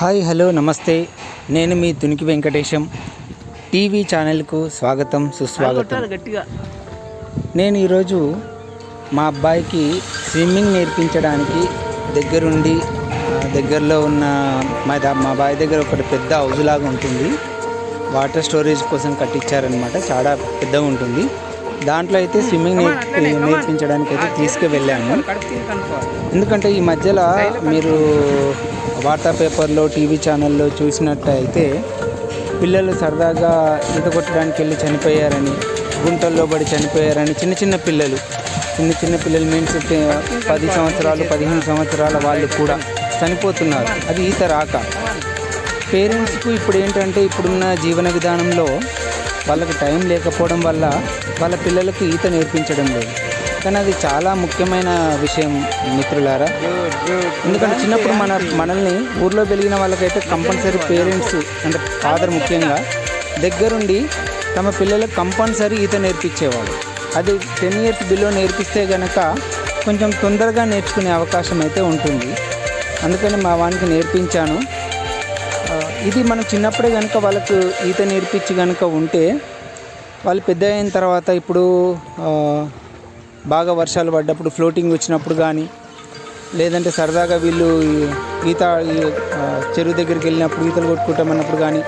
Hi hello నమస్తే. నేను మీ తునికి Venkatesham. TV ఛానల్కు స్వాగతం సుస్వాగతం. నేను ఈరోజు మా అబ్బాయికి స్విమ్మింగ్ నేర్పించడానికి దగ్గరుండి దగ్గరలో ఉన్న మా మా బావి దగ్గర ఒకటి పెద్ద హౌజ్ లాగా ఉంటుంది. వాటర్ స్టోరేజ్ కోసం కట్టించారనమాట చాలా పెద్దగా ఉంటుంది. దాంట్లో అయితే స్విమ్మింగ్ నేర్పి నేర్పించడానికి అయితే తీసుకువెళ్ళాము ఎందుకంటే ఈ మధ్యలో మీరు వార్తా పేపర్లో టీవీ ఛానల్లో చూసినట్టయితే పిల్లలు సరదాగా ఈత కొట్టడానికి వెళ్ళి చనిపోయారని గుంటల్లో పడి చనిపోయారని చిన్న చిన్న పిల్లలు చిన్న చిన్న పిల్లలు మీన్స్ పది సంవత్సరాలు పదిహేను సంవత్సరాల వాళ్ళు కూడా చనిపోతున్నారు. అది ఈత రాక. పేరెంట్స్కు ఇప్పుడు ఏంటంటే ఇప్పుడున్న జీవన విధానంలో వాళ్ళకి టైం లేకపోవడం వల్ల వాళ్ళ పిల్లలకు ఈత నేర్పించడం లేదు. కానీ అది చాలా ముఖ్యమైన విషయం మిత్రులారా. ఎందుకంటే చిన్నప్పుడు మన మనల్ని ఊర్లో వెలిగిన వాళ్ళకైతే కంపల్సరీ పేరెంట్స్ అంటే ఫాదర్ ముఖ్యంగా దగ్గరుండి తమ పిల్లలకు కంపల్సరీ ఈత నేర్పించేవాడు అది టెన్ ఇయర్స్ బిలో నేర్పిస్తే గనక కొంచెం తొందరగా నేర్చుకునే అవకాశం అయితే ఉంటుంది. అందుకని మా వానికి నేర్పించాను. ఇది మనం చిన్నప్పుడే కనుక వాళ్ళకు ఈత నేర్పించి కనుక ఉంటే వాళ్ళు పెద్ద అయిన తర్వాత ఇప్పుడు బాగా వర్షాలు పడ్డప్పుడు ఫ్లోటింగ్ వచ్చినప్పుడు కానీ లేదంటే సరదాగా వీళ్ళు ఈత చెరువు దగ్గరికి వెళ్ళినప్పుడు ఈతలు కొట్టుకుంటామన్నప్పుడు కానీ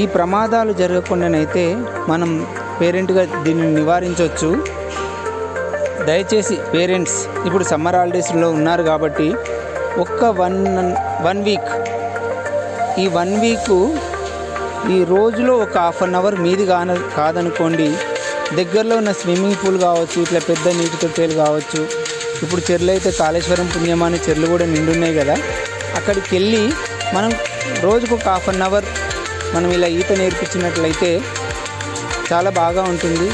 ఈ ప్రమాదాలు జరగకుండానైతే మనం పేరెంట్గా దీన్ని నివారించవచ్చు దయచేసి పేరెంట్స్ ఇప్పుడు సమ్మర్ హాలిడేస్లో ఉన్నారు కాబట్టి ఒక్క వన్ వన్ వీక్ ఈ వన్ వీక్ ఈ రోజులో ఒక హాఫ్ అన్ అవర్ మీది కాన కాదనుకోండి దగ్గరలో ఉన్న స్విమ్మింగ్ పూల్ కావచ్చు ఇట్లా పెద్ద నీటి తొట్టెలు కావచ్చు. ఇప్పుడు చెర్లు అయితే కాళేశ్వరం పుణ్యమాని చెర్లు కూడా నిండున్నాయి కదా. అక్కడికి వెళ్ళి మనం రోజుకు ఒక హాఫ్ అన్ అవర్ మనం ఇలా ఈత నేర్పించినట్లయితే చాలా బాగా ఉంటుంది.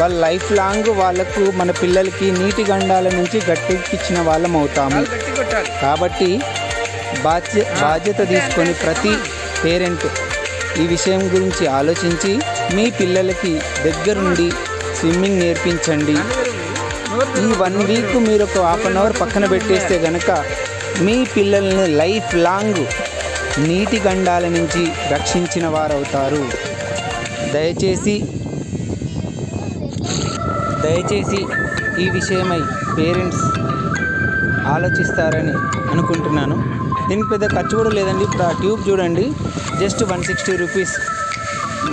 వాళ్ళ లైఫ్ లాంగ్ వాళ్ళకు మన పిల్లలకి నీటి గండాల నుంచి గట్టెక్కించిన వాళ్ళం అవుతాము. కాబట్టి బాధ్య బాధ్యత తీసుకొని ప్రతి పేరెంట్ ఈ విషయం గురించి ఆలోచించి మీ పిల్లలకి దగ్గరుండి స్విమ్మింగ్ నేర్పించండి. ఈ వన్ వీక్ మీరు ఒక హాఫ్ అన్ అవర్ పక్కన పెట్టేస్తే గనక మీ పిల్లల్ని లైఫ్ లాంగ్ నీటి గండాల నుంచి రక్షించిన వారవుతారు. దయచేసి దయచేసి ఈ విషయమై పేరెంట్స్ ఆలోచిస్తారని అనుకుంటున్నాను. దీనికి పెద్ద ఖర్చు కూడా లేదండి. ఇప్పుడు ఆ ట్యూబ్ చూడండి. Just one sixty rupees.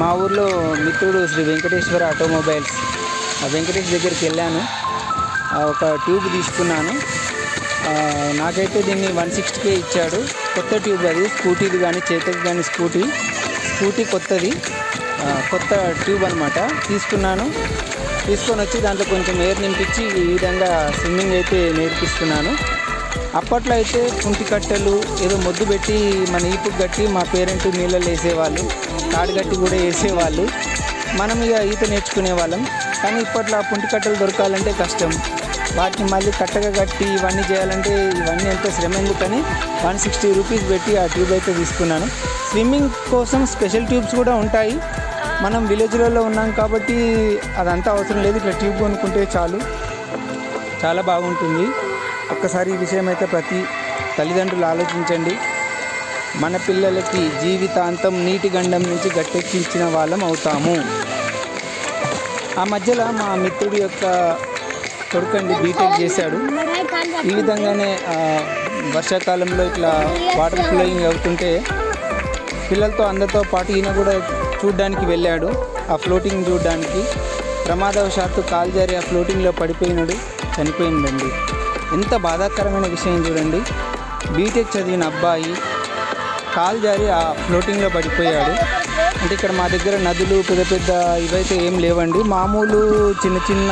మా ఊర్లో మిత్రుడు శ్రీ వెంకటేశ్వర ఆటోమొబైల్స్ వెంకటేష్ దగ్గరికి వెళ్ళాను. ఒక ట్యూబ్ తీసుకున్నాను. నాకైతే దీన్ని వన్ సిక్స్టీకే ఇచ్చాడు. కొత్త ట్యూబ్ అది స్కూటీది కానీ చేతకి కానీ స్కూటీ. స్కూటీ కొత్తది. కొత్త ట్యూబ్ అనమాట తీసుకున్నాను. తీసుకొని వచ్చి దాంట్లో కొంచెం ఎయిర్ నింపించి ఈ విధంగా స్విమ్మింగ్ అయితే నేర్పిస్తున్నాను. అప్పట్లో అయితే కుంటి కట్టెలు ఏదో మొద్దు పెట్టి మన ఈపుకు కట్టి మా పేరెంట్ నీళ్ళలో వేసేవాళ్ళు తాడు కట్టి కూడా వేసేవాళ్ళు. మనం ఇక ఈత నేర్చుకునే వాళ్ళం కానీ ఇప్పట్లో ఆ పుంటి దొరకాలంటే కష్టం. వాటిని మళ్ళీ కట్టగా కట్టి ఇవన్నీ చేయాలంటే ఇవన్నీ ఎంత శ్రమ ఎందుకని వన్ సిక్స్టీ రూపీస్ పెట్టి ఆ ట్యూబ్ అయితే తీసుకున్నాను. స్విమ్మింగ్ కోసం స్పెషల్ ట్యూబ్స్ కూడా ఉంటాయి. మనం విలేజ్లలో ఉన్నాం కాబట్టి అదంతా అవసరం లేదు. ఇట్లా ట్యూబ్ కొనుక్కుంటే చాలు. చాలా బాగుంటుంది. ఒక్కసారి ఈ విషయం అయితే ప్రతి తల్లిదండ్రులు ఆలోచించండి. మన పిల్లలకి జీవితాంతం నీటి గండం నుంచి గట్టెక్కించిన వాళ్ళం అవుతాము. ఆ మధ్యలో మా మిత్రుడి యొక్క కొడుకండి బీటెక్ చేశాడు. ఈ విధంగానే వర్షాకాలంలో ఇట్లా వాటర్ ఫ్లోయింగ్ అవుతుంటే పిల్లలతో అందరితో పాటు ఈయన కూడా చూడ్డానికి వెళ్ళాడు ఆ ఫ్లోటింగ్ చూడడానికి. ప్రమాదవశాత్తు కాలు జారి ఆ ఫ్లోటింగ్లో పడిపోయినాడు చనిపోయిందండి. ఎంత బాధాకరమైన విషయం చూడండి. బీటెక్ చదివిన అబ్బాయి కాలు జారి ఆ ఫ్లోటింగ్లో పడిపోయాడు. అంటే ఇక్కడ మా దగ్గర నదులు పెద్ద పెద్ద ఇవైతే ఏం లేవండి. మామూలు చిన్న చిన్న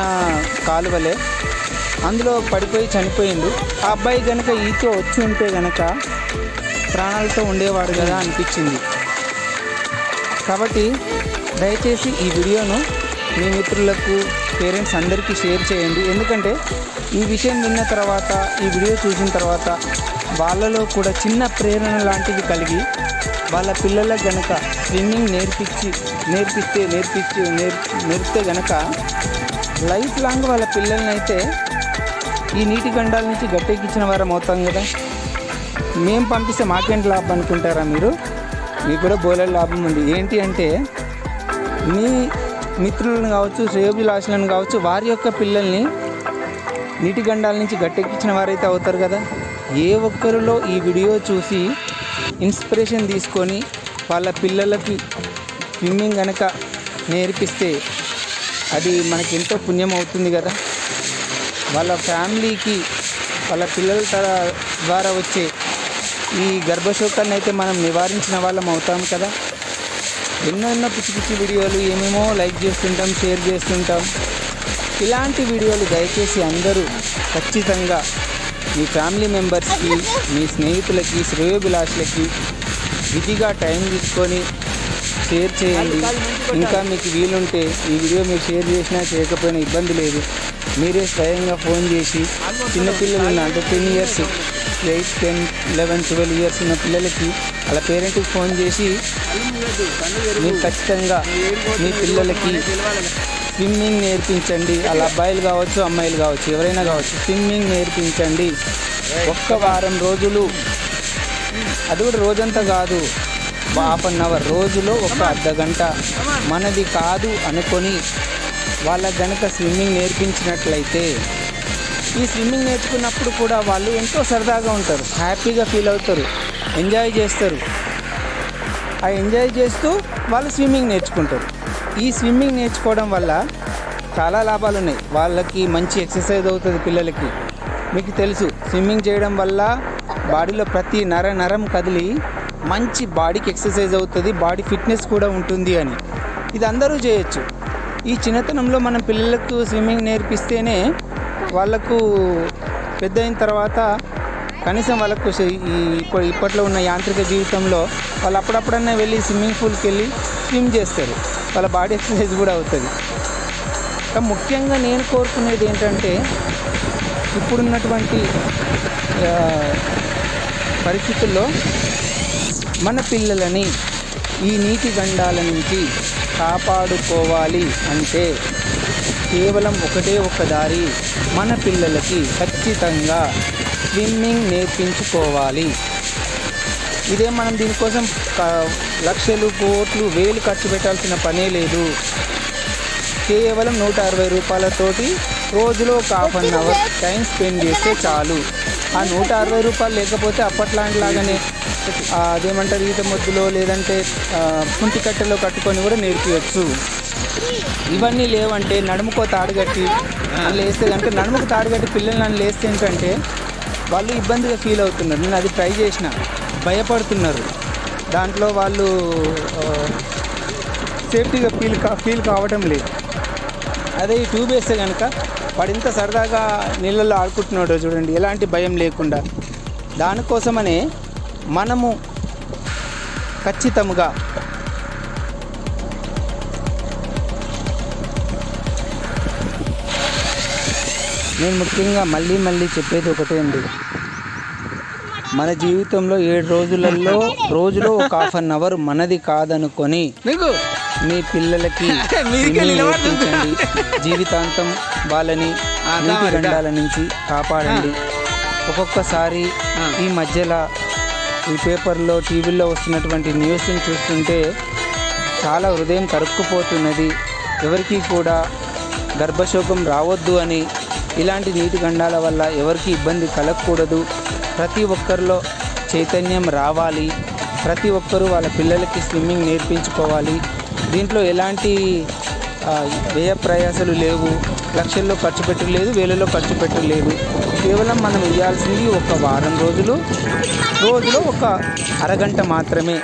కాలువలే. అందులో పడిపోయి చనిపోయిండు ఆ అబ్బాయి కనుక ఈత వచ్చి ఉంటే కనుక ప్రాణాలతో ఉండేవాడు కదా అనిపించింది. కాబట్టి దయచేసి ఈ వీడియోను మీ మిత్రులకు పేరెంట్స్ అందరికీ షేర్ చేయండి. ఎందుకంటే ఈ విషయం విన్న తర్వాత ఈ వీడియో చూసిన తర్వాత వాళ్ళలో కూడా చిన్న ప్రేరణ లాంటివి కలిగి వాళ్ళ పిల్లలకు గనక స్విమ్మింగ్ నేర్పించి నేర్పిస్తే నేర్పించి నేర్ నేర్పితే గనక లైఫ్ లాంగ్ వాళ్ళ పిల్లల్ని అయితే ఈ నీటి గండాల నుంచి గట్టెక్కించిన వారం అవుతాం కదా. మేము పంపిస్తే మాకేంటి లాభం అనుకుంటారా మీరు? మీకు కూడా బోలెడ్ లాభం ఉంది. ఏంటి అంటే మీ మిత్రులను కావచ్చు శ్రేయోభిలాషులను కావచ్చు వారి యొక్క పిల్లల్ని నీటి గండాల నుంచి గట్టెక్కించిన వారైతే అవుతారు కదా. ఏ ఒక్కరిలో ఈ వీడియో చూసి ఇన్స్పిరేషన్ తీసుకొని వాళ్ళ పిల్లలకి స్విమ్మింగ్ కనుక నేర్పిస్తే అది మనకి ఎంతో పుణ్యం అవుతుంది కదా. వాళ్ళ ఫ్యామిలీకి వాళ్ళ పిల్లల తర- ద్వారా వచ్చే ఈ గర్భశోకాన్ని అయితే మనం నివారించిన వాళ్ళం అవుతాం కదా. ఎన్నో ఎన్నో పిచ్చి పిచ్చి వీడియోలు ఏమేమో లైక్ చేస్తుంటాం షేర్ చేస్తుంటాం. ఇలాంటి వీడియోలు దయచేసి అందరూ ఖచ్చితంగా మీ ఫ్యామిలీ మెంబర్స్కి మీ స్నేహితులకి శ్రేయోభిలాషులకి విధిగా టైం తీసుకొని షేర్ చేయండి. ఇంకా మీకు వీలుంటే ఈ వీడియో మీరు షేర్ చేసినా చేయకపోయినా ఇబ్బంది లేదు. మీరే స్వయంగా ఫోన్ చేసి చిన్నపిల్లలు ఉన్న అంటే ten years eight ten eleven twelve years ఉన్న పిల్లలకి వాళ్ళ పేరెంట్కి ఫోన్ చేసి మీరు ఖచ్చితంగా మీ పిల్లలకి స్విమ్మింగ్ నేర్పించండి. వాళ్ళ అబ్బాయిలు కావచ్చు అమ్మాయిలు కావచ్చు ఎవరైనా కావచ్చు స్విమ్మింగ్ నేర్పించండి. ఒక్క వారం రోజులు. అది కూడా రోజంతా కాదు. హాఫ్ అన్ అవర్ రోజులో ఒక అర్ధ గంట. మనది కాదు అనుకొని వాళ్ళకి గనక స్విమ్మింగ్ నేర్పించినట్లయితే ఈ స్విమ్మింగ్ నేర్చుకున్నప్పుడు కూడా వాళ్ళు ఎంతో సరదాగా ఉంటారు. హ్యాపీగా ఫీల్ అవుతారు. ఎంజాయ్ చేస్తారు. ఆ ఎంజాయ్ చేస్తూ వాళ్ళు స్విమ్మింగ్ నేర్చుకుంటారు. ఈ స్విమ్మింగ్ నేర్చుకోవడం వల్ల చాలా లాభాలు ఉన్నాయి వాళ్ళకి మంచి ఎక్సర్సైజ్ అవుతుంది పిల్లలకి. మీకు తెలుసు స్విమ్మింగ్ చేయడం వల్ల బాడీలో ప్రతి నర నరం కదిలి మంచి బాడీకి ఎక్సర్సైజ్ అవుతుంది బాడీ ఫిట్నెస్ కూడా ఉంటుంది అని. ఇది అందరూ చేయొచ్చు. ఈ చిన్నతనంలో మనం పిల్లలకు స్విమ్మింగ్ నేర్పిస్తేనే వాళ్ళకు పెద్ద అయిన తర్వాత కనీసం వాళ్ళకు శ- ఈ ఇప్పట్లో ఉన్న యాంత్రిక జీవితంలో వాళ్ళు అప్పుడప్పుడన్నా వెళ్ళి స్విమ్మింగ్ పూల్కి వెళ్ళి స్విమ్ చేస్తారు. వాళ్ళ బాడీ ఎక్సర్సైజ్ కూడా అవుతుంది. ముఖ్యంగా నేను కోరుకునేది ఏంటంటే ఇప్పుడున్నటువంటి పరిస్థితుల్లో మన పిల్లలని ఈ నీటి గండాల నుంచి కాపాడుకోవాలి అంటే కేవలం ఒకటే ఒక దారి మన పిల్లలకి ఖచ్చితంగా స్విమ్మింగ్ నేర్పించుకోవాలి. ఇదే మనం దీనికోసం క- లక్షలు కోట్లు వేలు ఖర్చు పెట్టాల్సిన పనే లేదు. కేవలం నూట అరవై రూపాయలతోటి రోజులో ఒక half an hour time spend చేస్తే చాలు. ఆ నూట అరవై రూపాయలు లేకపోతే అప్పట్లాంటిలాగానే అదేమంటారు ఈత మొద్దులో లేదంటే కుంటి కట్టెలో కట్టుకొని కూడా నేర్పించవచ్చు ఇవన్నీ లేవంటే నడుముకో తాడుగట్టి లేస్తే నన్ను కనుక నడుముకు తాడుగట్టి పిల్లలు నన్ను లేస్తే ఏంటంటే వాళ్ళు ఇబ్బందిగా ఫీల్ అవుతున్నారు. నేను అది ట్రై చేసిన. భయపడుతున్నారు. దాంట్లో వాళ్ళు సేఫ్టీగా ఫీల్ కా ఫీల్ కావటం లేదు. అదే ఈ ట్యూబ్ వేస్తే కనుక వాడు ఇంత సరదాగా నీళ్ళల్లో ఆడుకుంటున్నాడో చూడండి ఎలాంటి భయం లేకుండా. దానికోసమనే మనము ఖచ్చితంగా నేను ముఖ్యంగా మళ్ళీ మళ్ళీ చెప్పేది ఒకటే అండి. మన జీవితంలో ఏడు రోజులలో రోజులో ఒక హాఫ్ అన్ అవర్ మనది కాదనుకొని మీకు? మీ పిల్లలకి. నేర్పించండి జీవితాంతం వాళ్ళని నీటి గండాల నుంచి కాపాడండి. ఒక్కొక్కసారి. ఈ మధ్యలో ఈ పేపర్లో టీవీల్లో వస్తున్నటువంటి న్యూస్ని చూస్తుంటే చాలా హృదయం తరుక్కుపోతున్నది ఎవరికి కూడా గర్భశోకం రావద్దు అని ఇలాంటి నీటి గండాల వల్ల ఎవరికి ఇబ్బంది కలగకూడదు. ప్రతి ఒక్కరిలో చైతన్యం రావాలి. ప్రతి ఒక్కరూ వాళ్ళ పిల్లలకి స్విమ్మింగ్ నేర్పించుకోవాలి. దీంట్లో ఎలాంటి వ్యయ ప్రయాసాలు లేవు. లక్షల్లో ఖర్చు పెట్టలేదు వేలలో ఖర్చు పెట్టలేదు కేవలం మనం ఇవ్వాల్సింది ఒక వారం రోజులు. రోజులో ఒక అరగంట మాత్రమే.